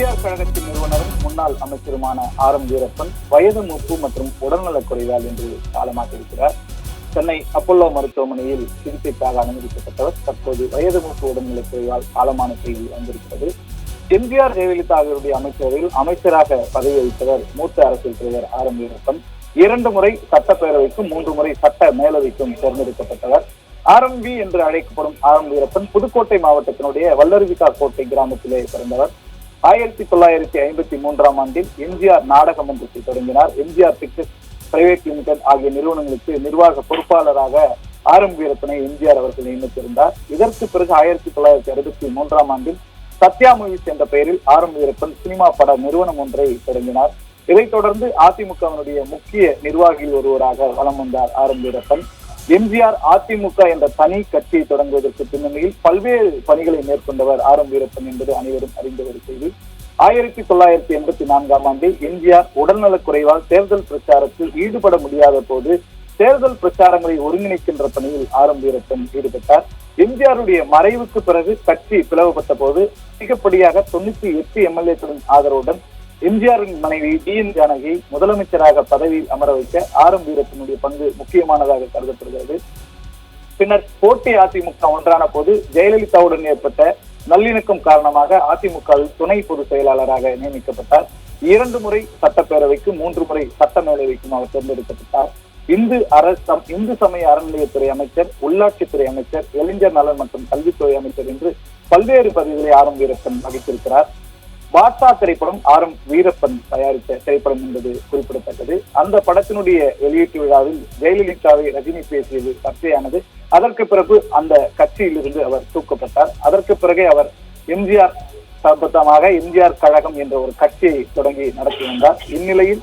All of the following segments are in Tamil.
பெரியார் கழகத்தின் நிறுவனரும் முன்னாள் அமைச்சருமான ஆர் எம் வீரப்பன் வயது மூப்பு மற்றும் உடல்நலக் குறைவால் என்று காலமாக இருக்கிறார். சென்னை அப்பல்லோ மருத்துவமனையில் சிகிச்சைக்காக அனுமதிக்கப்பட்டவர் தற்போது வயது மூப்பு உடல்நலக் குறைவால் காலமான செய்தி வந்திருக்கிறது. எம்ஜிஆர் ஜெயலலிதா ஆகியோருடைய அமைச்சரவையில் அமைச்சராக பதவி வகித்தவர் மூத்த அரசியல் தலைவர் ஆர் எம் வீரப்பன். இரண்டு முறை சட்டப்பேரவைக்கும் மூன்று முறை சட்ட மேலவைக்கும் தேர்ந்தெடுக்கப்பட்டவர். ஆர்எம்பி என்று அழைக்கப்படும் ஆர் எம் வீரப்பன் புதுக்கோட்டை மாவட்டத்தினுடைய வல்லருவிகா கோட்டை கிராமத்திலே பிறந்தவர். ஆயிரத்தி தொள்ளாயிரத்தி ஐம்பத்தி மூன்றாம் ஆண்டில் எம்ஜிஆர் நாடக மன்றத்தை தொடங்கினார். எம்ஜிஆர் பிக்சர்ஸ் பிரைவேட் லிமிடெட் ஆகிய நிறுவனங்களுக்கு நிர்வாக பொறுப்பாளராக ஆரம்ப வீரத்தனை வீரப்பனை எம்ஜிஆர் அவர்கள் நியமித்திருந்தார். இதற்கு பிறகு ஆயிரத்தி தொள்ளாயிரத்தி அறுபத்தி மூன்றாம் ஆண்டில் சத்யா மூவிஸ் என்ற பெயரில் ஆரம்ப வீரப்பன் சினிமா பட நிறுவனம் ஒன்றை தொடங்கினார். இதைத் தொடர்ந்து அதிமுகவினுடைய முக்கிய நிர்வாகி ஒருவராக வலம் வந்தார் ஆரம்ப வீரப்பன். எம்ஜிஆர் அதிமுக என்ற தனி கட்சியை தொடங்குவதற்கு பின்னணியில் பல்வேறு பணிகளை மேற்கொண்டவர் ஆர் எம் வீரப்பன் என்பது அனைவரும் அறிந்த ஒரு செய்தி. ஆயிரத்தி தொள்ளாயிரத்தி எண்பத்தி நான்காம் ஆண்டில் எம்ஜிஆர் உடல்நலக் குறைவால் தேர்தல் பிரச்சாரத்தில் ஈடுபட முடியாத போது தேர்தல் பிரச்சாரங்களை ஒருங்கிணைக்கின்ற பணியில் ஆர் எம் வீரப்பன் ஈடுபட்டார். எம்ஜிஆருடைய மறைவுக்கு பிறகு கட்சி பிளவுபட்ட போது அதிகப்படியாக தொண்ணூத்தி எட்டு எம்எல்ஏக்களின் ஆதரவுடன் எம்ஜிஆரின் மனைவி டி என் ஜானகி முதலமைச்சராக பதவி அமர வைக்க ஆர் எம் வீரத்தினுடைய பங்கு முக்கியமானதாக கருதப்படுகிறது. பின்னர் போட்டி அதிமுக ஒன்றான போது ஜெயலலிதாவுடன் ஏற்பட்ட நல்லிணக்கம் காரணமாக அதிமுக துணை பொதுச் செயலாளராக நியமிக்கப்பட்டார். இரண்டு முறை சட்டப்பேரவைக்கும் மூன்று முறை சட்ட மேலவைக்கும் அவர் தேர்ந்தெடுக்கப்பட்டார். இந்து அரசு இந்து சமய அறநிலையத்துறை அமைச்சர் உள்ளாட்சித்துறை அமைச்சர் இளைஞர் நலன் மற்றும் கல்வித்துறை அமைச்சர் என்று பல்வேறு பதவிகளை ஆரம்ப எம் வகித்திருக்கிறார். பாட்ஷா திரைப்படம் ஆர் எம் வீரப்பன் தயாரித்த திரைப்படம் என்பது குறிப்பிடத்தக்கது. அந்த படத்தினுடைய வெளியீட்டு விழாவில் ஜெயலலிதாவை ரஜினி பேசியது சர்ச்சையானது. அதற்கு பிறகு அந்த கட்சியிலிருந்து அவர் தூக்கப்பட்டார். அதற்கு பிறகே அவர் எம்ஜிஆர் சம்பந்தமாக எம்ஜிஆர் கழகம் என்ற ஒரு கட்சியை தொடங்கி நடத்தி வந்தார். இந்நிலையில்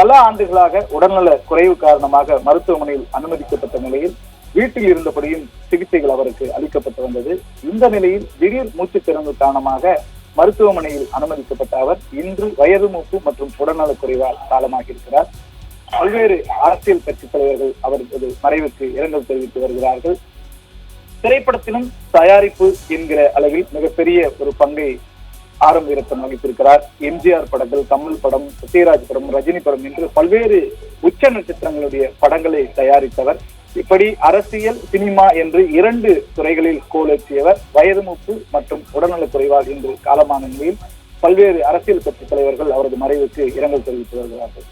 பல ஆண்டுகளாக உடல்நல குறைவு காரணமாக மருத்துவமனையில் அனுமதிக்கப்பட்ட நிலையில் வீட்டில் இருந்தபடியும் சிகிச்சைகள் அவருக்கு அளிக்கப்பட்டு வந்தது. இந்த நிலையில் திடீர் மூச்சு திறந்து காரணமாக மருத்துவமனையில் அனுமதிக்கப்பட்ட அவர் இன்று வயது மூப்பு மற்றும் உடல்நலக் குறைவால் காலமாகியிருக்கிறார். பல்வேறு அரசியல் கட்சி தலைவர்கள் அவரது மறைவுக்கு இரங்கல் தெரிவித்து வருகிறார்கள். திரைப்படத்திலும் தயாரிப்பு என்கிற அளவில் மிகப்பெரிய ஒரு பங்கை ஆரம் வீரப்பன் வகித்திருக்கிறார். எம்ஜிஆர் படங்கள் கமல் படம் சத்யராஜ் படம் ரஜினி படம் என்று பல்வேறு உச்ச நட்சத்திரங்களுடைய படங்களை தயாரித்தவர். இப்படி அரசியல் சினிமா என்று இரண்டு துறைகளில் கோலேற்றியவர் வயது மூப்பு மற்றும் உடல்நலக் குறைவால் இன்று காலமான நிலையில் பல்வேறு அரசியல் கட்சி தலைவர்கள் அவரது மறைவுக்கு இரங்கல் தெரிவித்து வருகிறார்கள்.